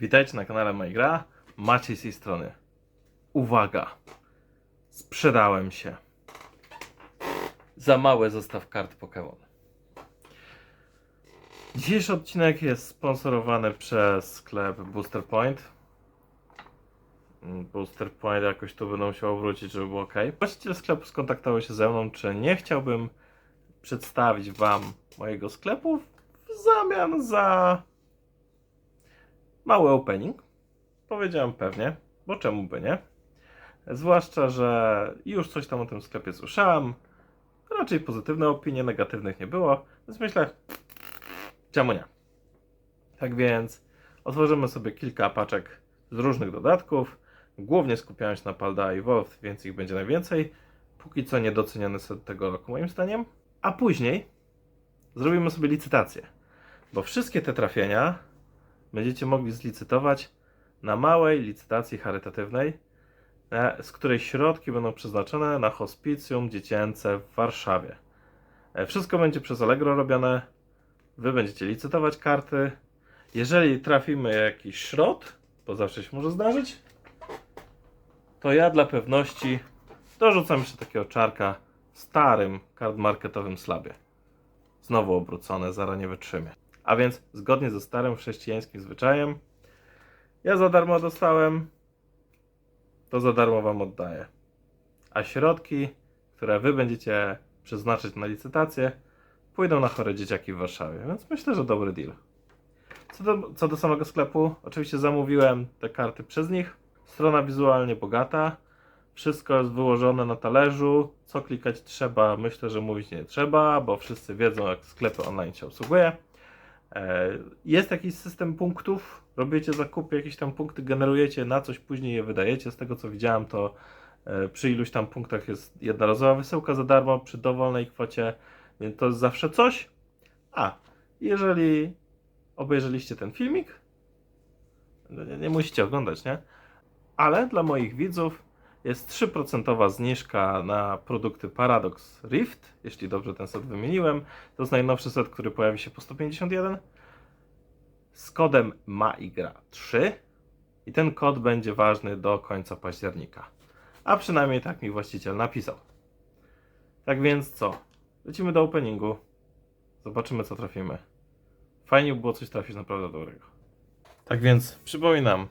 Witajcie na kanale Majgra. Maciej z tej strony. Uwaga! Sprzedałem się. Za małe zostaw kart Pokémon. Dzisiejszy odcinek jest sponsorowany przez sklep Booster Point. Booster Point jakoś tu będę musiał wrócić, żeby było ok. Właściciel sklepu skontaktował się ze mną, czy nie chciałbym przedstawić Wam mojego sklepu w zamian za mały opening. Powiedziałem pewnie, bo czemu by nie? Zwłaszcza, że już coś tam o tym sklepie słyszałem. Raczej pozytywne opinie, negatywnych nie było, więc myślę, czemu nie? Tak więc otworzymy sobie kilka paczek z różnych dodatków. Głównie skupiałem się na Palda i Wolf, więc ich będzie najwięcej. Póki co niedoceniony set tego roku moim zdaniem. A później zrobimy sobie licytację. Bo wszystkie te trafienia będziecie mogli zlicytować na małej licytacji charytatywnej, e, z której środki będą przeznaczone na hospicjum dziecięce w Warszawie. E, Wszystko będzie przez Allegro robione. Wy będziecie licytować karty. Jeżeli trafimy jakiś szrot, bo zawsze się może zdarzyć, to ja dla pewności dorzucam jeszcze takiego czarka w starym cardmarketowym slabie. Znowu obrócone, zara nie wytrzymie. A więc zgodnie ze starym chrześcijańskim zwyczajem, ja za darmo dostałem, to za darmo wam oddaję. A środki, które wy będziecie przeznaczyć na licytację, pójdą na chore dzieciaki w Warszawie. Więc myślę, że dobry deal. Co do, co do samego sklepu, oczywiście zamówiłem te karty przez nich. Strona wizualnie bogata. Wszystko jest wyłożone na talerzu. Co klikać trzeba, myślę, że mówić nie trzeba, bo wszyscy wiedzą, jak sklepy online się obsługuje. E, Jest jakiś system punktów. Robicie zakupy, jakieś tam punkty generujecie, na coś później je wydajecie. Z tego co widziałem, to e, przy iluś tam punktach jest jednorazowa wysyłka za darmo przy dowolnej kwocie, więc to jest zawsze coś. A jeżeli obejrzeliście ten filmik, no nie, nie musicie oglądać, nie? Ale dla moich widzów jest 3% zniżka na produkty Paradox Rift, jeśli dobrze ten set wymieniłem. To jest najnowszy set, który pojawi się po 151 z kodem MAIGRA3 i ten kod będzie ważny do końca października. A przynajmniej tak mi właściciel napisał. Tak więc co? Lecimy do openingu. Zobaczymy co trafimy. Fajnie by było coś trafić naprawdę dobrego. Tak więc przypominam,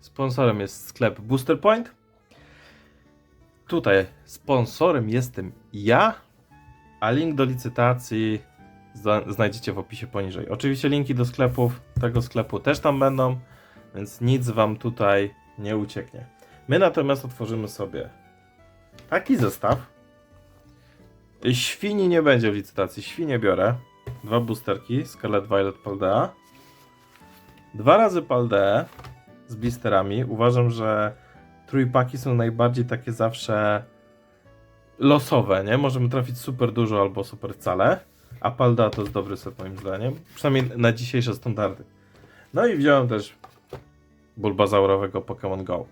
sponsorem jest sklep Booster Point. Tutaj sponsorem jestem ja, a link do licytacji zna- znajdziecie w opisie poniżej. Oczywiście linki do sklepów tego sklepu też tam będą, więc nic wam tutaj nie ucieknie. My natomiast otworzymy sobie taki zestaw. Świni nie będzie w licytacji, świnie biorę. Dwa boosterki, Scarlet Violet Paldea. Dwa razy Paldea z blisterami. Uważam, że trójpaki są najbardziej takie zawsze losowe, nie? Możemy trafić super dużo albo super wcale, a Palda to jest dobry set moim zdaniem, przynajmniej na dzisiejsze standardy. No i wziąłem też bulbazaurowego Pokémon Go,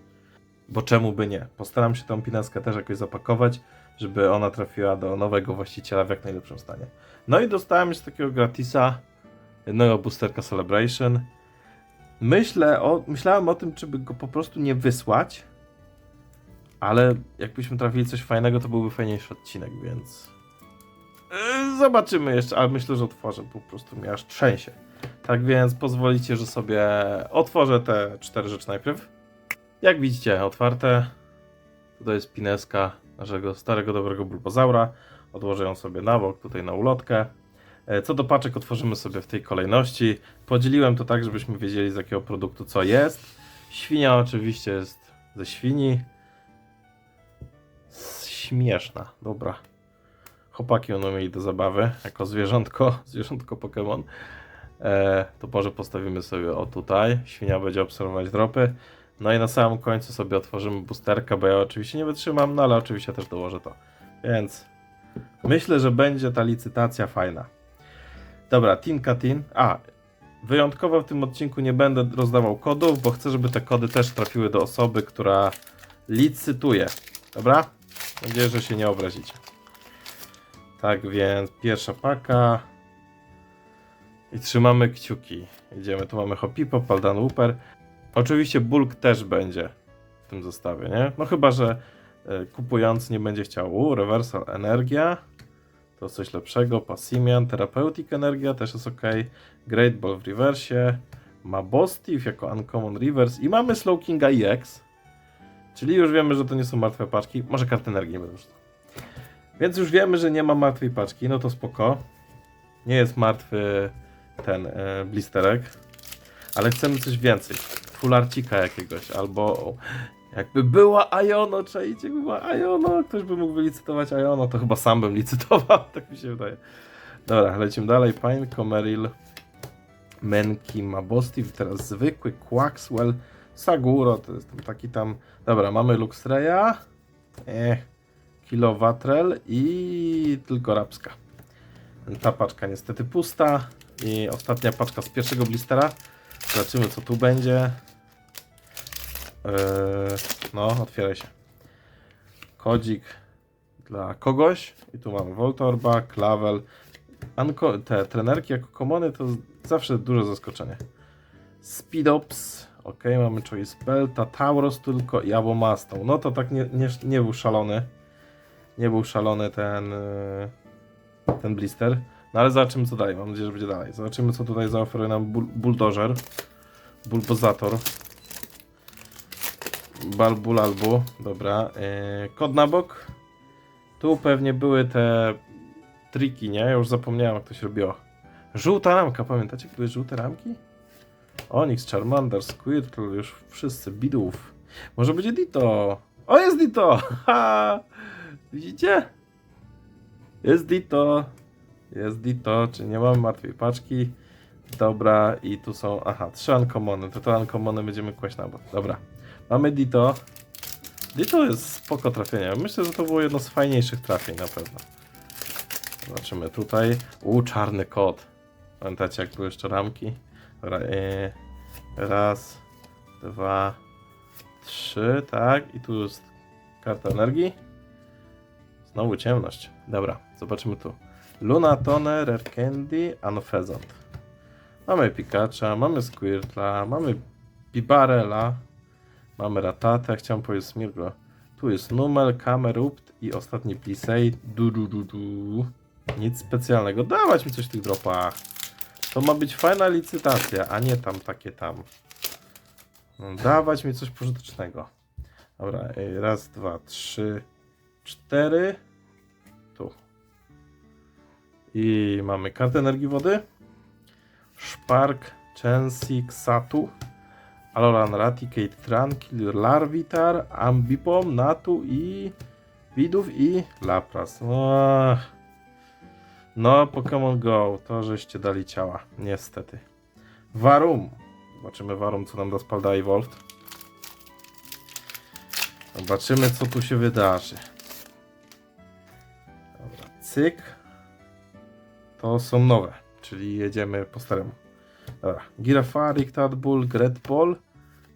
bo czemu by nie? Postaram się tą pinaskę też jakoś zapakować, żeby ona trafiła do nowego właściciela w jak najlepszym stanie. No i dostałem jeszcze takiego gratisa, jednego boosterka Celebration. Myślę o, myślałem o tym, czy by go po prostu nie wysłać, ale jakbyśmy trafili coś fajnego, to byłby fajniejszy odcinek, więc. Yy, Zobaczymy jeszcze, ale myślę, że otworzę, po prostu mnie aż trzęsie. Tak więc pozwolicie, że sobie otworzę te cztery rzeczy najpierw. Jak widzicie, otwarte. Tutaj jest pineska naszego starego, dobrego bulbozaura. Odłożę ją sobie na bok, tutaj na ulotkę. E, Co do paczek otworzymy sobie w tej kolejności. Podzieliłem to tak, żebyśmy wiedzieli z jakiego produktu co jest. Świnia oczywiście jest ze świni. Śmieszna, dobra. Chłopaki będą mieli do zabawy jako zwierzątko, zwierzątko Pokémon. E, to może postawimy sobie o tutaj. Świnia będzie obserwować dropy. No i na samym końcu sobie otworzymy boosterkę, bo ja oczywiście nie wytrzymam, no ale oczywiście też dołożę to. Więc myślę, że będzie ta licytacja fajna. Dobra, Tin Katin. A, wyjątkowo w tym odcinku nie będę rozdawał kodów, bo chcę, żeby te kody też trafiły do osoby, która licytuje. Dobra? Mam nadzieję, że się nie obrazicie. Tak więc pierwsza paka. I trzymamy kciuki. Idziemy, tu mamy Hopipo, Paldan Wooper. Oczywiście bulk też będzie w tym zestawie, nie? No chyba, że e, kupujący nie będzie chciał. U, reversal energia. To coś lepszego. Passimian, therapeutic energia też jest ok. Great Ball w reversie. Ma Bostif jako Uncommon Reverse i mamy Slow Kinga EX. Czyli już wiemy, że to nie są martwe paczki. Może karty energii będą już. Więc już wiemy, że nie ma martwej paczki. No to spoko. Nie jest martwy ten e, blisterek. Ale chcemy coś więcej. Fularcika jakiegoś, albo jakby była Iono, czajcie, była Iono, ktoś by mógł wylicytować Iono, to chyba sam bym licytował, tak mi się wydaje. Dobra, lecimy dalej. Pine, Merrill, Menki, Mabosti, teraz zwykły Quaxwell, Saguro, to jest tam taki tam... Dobra, mamy Luxreya, eh, Kilowatrel i tylko Rapska. Ta paczka niestety pusta i ostatnia paczka z pierwszego blistera. Zobaczymy co tu będzie. Eee, no, otwieraj się. Kodzik dla kogoś. I tu mamy Voltorba, Clavel. Anko, te trenerki jako komony to zawsze duże zaskoczenie. Speedops. Ok, mamy Choice Belta, Tauros tylko i Abomastą. No to tak nie, nie, nie był szalony. Nie był szalony ten, e, ten blister. No ale zobaczymy co dalej. Mam nadzieję, że będzie dalej. Zobaczymy co tutaj zaoferuje nam bul Bulldozer. Bulbozator. Balbulalbu. Dobra. Yy, kod na bok. Tu pewnie były te triki, nie? Ja już zapomniałem jak to się robiło. Żółta ramka, pamiętacie? Były żółte ramki? Onyx, Charmander, Squirtle, już wszyscy, bidów. Może będzie Dito. O, jest Dito! Ha! Widzicie? Jest Dito. Jest Dito, czy nie mamy martwej paczki. Dobra, i tu są, aha, trzy uncommony, to te uncommony będziemy kłaść na bok. Dobra, mamy Dito. Dito jest spoko trafienie. Myślę, że to było jedno z fajniejszych trafień na pewno. Zobaczymy tutaj. U, czarny kot. Pamiętacie, jak były jeszcze ramki? Yy, raz, dwa, trzy, tak. I tu jest karta energii. Znowu ciemność. Dobra, zobaczymy tu. Lunatone, Rare Candy. Mamy Pikacha, mamy Squirtla, mamy Bibarela, mamy Ratatę, chciałem powiedzieć Smirglo. Tu jest Numel, Kamerupt i ostatni Plisej. Du, du, du, du. Nic specjalnego. Dawać mi coś w tych dropach. To ma być fajna licytacja, a nie tam takie tam. No, Dawać mi coś pożytecznego. Dobra, raz, dwa, trzy, cztery. Tu. I mamy kartę energii wody. Spark, Chansey, Xatu, Alolan Raticate, Tranquil, Larvitar, Ambipom, Natu i Widów i Lapras. No Pokémon Go, to żeście dali ciała, niestety. Varum. Zobaczymy Varum, co nam da Spalda Evolved. Zobaczymy, co tu się wydarzy. Dobra, cyk. To są nowe, czyli jedziemy po staremu. Dobra, Girafarik, Tadbull, Gretball,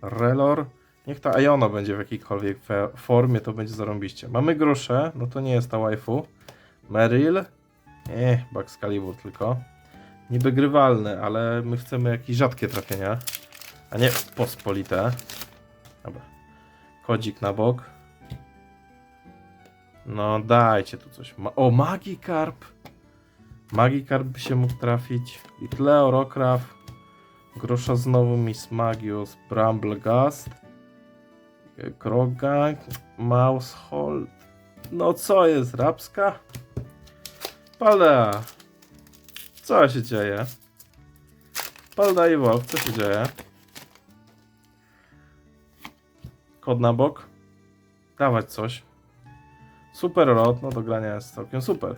Relor. Niech ta Iono będzie w jakiejkolwiek formie, to będzie zarąbiście. Mamy grosze, no to nie jest ta waifu. Meryl. Eh, Excalibur tylko. Niby grywalny, ale my chcemy jakieś rzadkie trafienia, a nie pospolite. Dobra. Kodzik na bok. No dajcie tu coś. Ma o, Magikarp! Magikarp by się mógł trafić. Litleo, Rokraf. Grosza znowu Miss Magius, Bramblegast. Krogang, Mousehold. No co jest, Rapska? Palda. Co się dzieje? Palda i Wolf, co się dzieje? Kod na bok. Dawać coś. Super rot, no do grania jest całkiem super.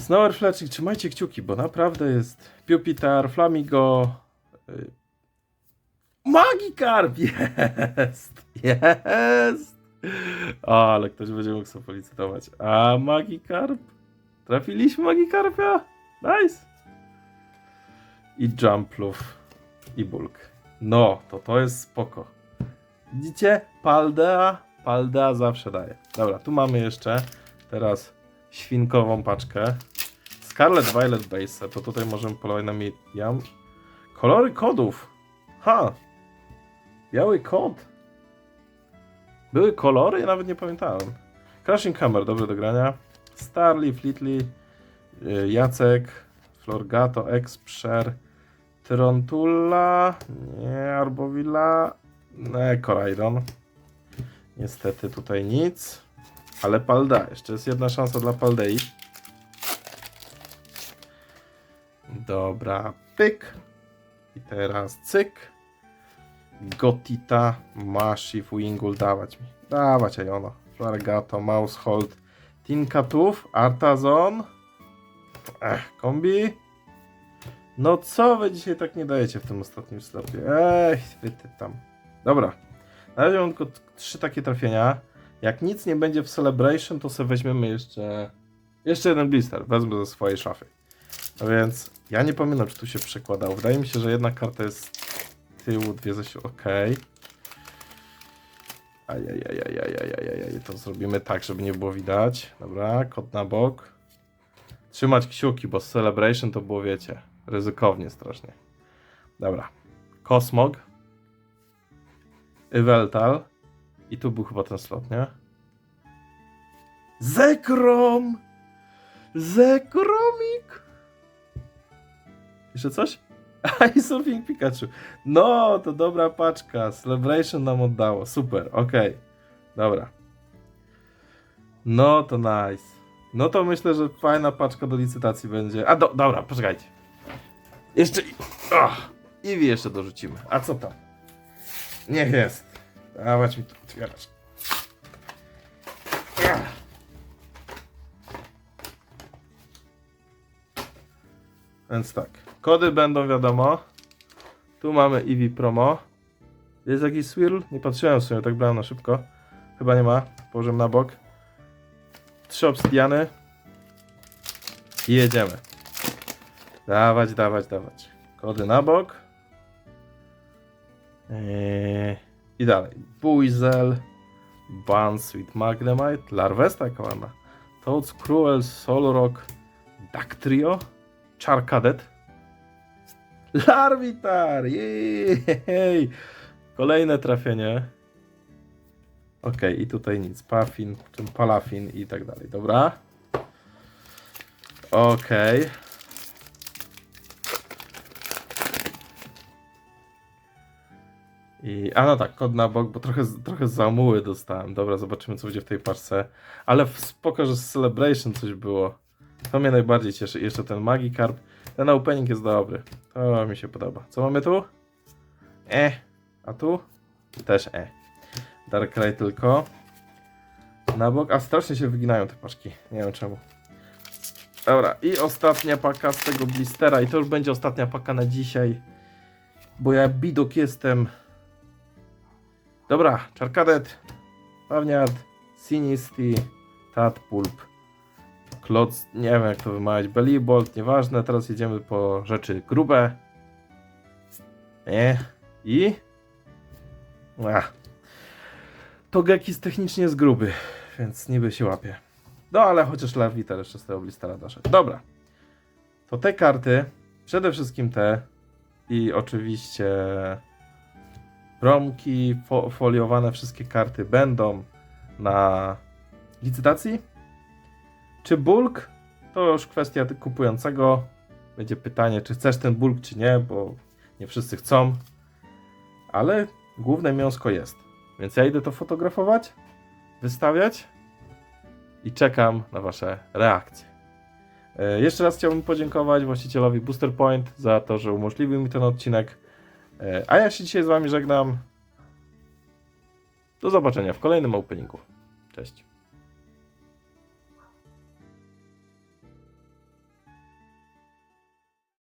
Snower Fletching, trzymajcie kciuki, bo naprawdę jest Pupitar, Flamigo, y, Magikarp! Jest! Jest! O, ale ktoś będzie mógł sobie policytować. A Magikarp? Trafiliśmy Magikarpia? Nice! I Jumplów. I Bulk. No, to to jest spoko. Widzicie? Paldea. Paldea zawsze daje. Dobra, tu mamy jeszcze teraz świnkową paczkę. Scarlet Violet Base, to tutaj możemy polować na Medium. Kolory kodów. Ha! Biały kot. Były kolory? Ja nawet nie pamiętałem. Crashing Hammer, dobre do grania. Starly, Fleetly, y, Jacek, Florgato, Exprzer, Trontula, nie, Arbovilla, nie, Coraidon. Niestety tutaj nic. Ale Palda, jeszcze jest jedna szansa dla Paldei. Dobra, pyk. I teraz cyk. Gotita, Mashif, Wingul, dawać mi. Dawać, Ajono. Florgato, Mousehold, Tinkatów, Artazon. Ech, kombi. No co wy dzisiaj tak nie dajecie w tym ostatnim stopie? Ej, wy ty tam. Dobra. Na razie mam tylko trzy takie trafienia. Jak nic nie będzie w Celebration, to sobie weźmiemy jeszcze... Jeszcze jeden blister. Wezmę ze swojej szafy. No więc ja nie pamiętam, czy tu się przekładało. Wydaje mi się, że jedna karta jest z tyłu, dwie środka. Okej. Ajajajajajajajaj. To zrobimy tak, żeby nie było widać. Dobra, kot na bok. Trzymać kciuki, bo z Celebration to było, wiecie, ryzykownie strasznie. Dobra. Kosmog. Yveltal. I tu był chyba ten slot, nie? Zekrom! Zekromik! Jeszcze coś? I something Pikachu. No, to dobra paczka. Celebration nam oddało. Super, okej. Dobra. No to nice. No to myślę, że fajna paczka do licytacji będzie. A do, dobra, poczekajcie. Jeszcze. Oh, Iwi jeszcze dorzucimy. A co tam? Niech jest. Dawać mi tu otwierać. Ach. Więc tak. Kody będą wiadomo. Tu mamy Eevee Promo. Jest jakiś swirl? Nie patrzyłem w sumie, tak brałem na szybko. Chyba nie ma. Położymy na bok. Trzy obsydiany. I jedziemy. Dawać, dawać, dawać. Kody na bok. Eee, I dalej. Buizel. Bunsweet Magnemite. Larvesta jaka ładna. Toads Cruel Solrock. Dactrio. Charcadet. Larvitar! Jej! Kolejne trafienie. Okej, i tutaj nic. Puffin, czym Palafin i tak dalej. Dobra. Okej. I, a no tak, kod na bok, bo trochę, trochę zamuły dostałem. Dobra, zobaczymy co będzie w tej paczce. Ale spoko, że z Celebration coś było. To mnie najbardziej cieszy. Jeszcze ten Magikarp. Ten opening jest dobry. To mi się podoba. Co mamy tu? E. A tu? Też E. Darkrai tylko. Na bok. A strasznie się wyginają te paczki. Nie wiem czemu. Dobra. I ostatnia paka z tego blistera. I to już będzie ostatnia paka na dzisiaj. Bo ja bidok jestem. Dobra. Charcadet. Pawniard. Sinisty. Tatpulp. Kloc, nie wiem jak to wymawiać, Bellybolt, nieważne, teraz jedziemy po rzeczy grube. Nie. I? Ach. To Gekis technicznie jest gruby, więc niby się łapie. No ale chociaż Larvitar jeszcze z tego blistera doszedł. Dobra. To te karty, przede wszystkim te i oczywiście promki, fo foliowane wszystkie karty będą na licytacji. Czy bulk? To już kwestia kupującego. Będzie pytanie, czy chcesz ten bulk, czy nie, bo nie wszyscy chcą. Ale główne mięsko jest. Więc ja idę to fotografować, wystawiać i czekam na Wasze reakcje. E, Jeszcze raz chciałbym podziękować właścicielowi Booster Point za to, że umożliwił mi ten odcinek. E, A ja się dzisiaj z Wami żegnam. Do zobaczenia w kolejnym openingu. Cześć.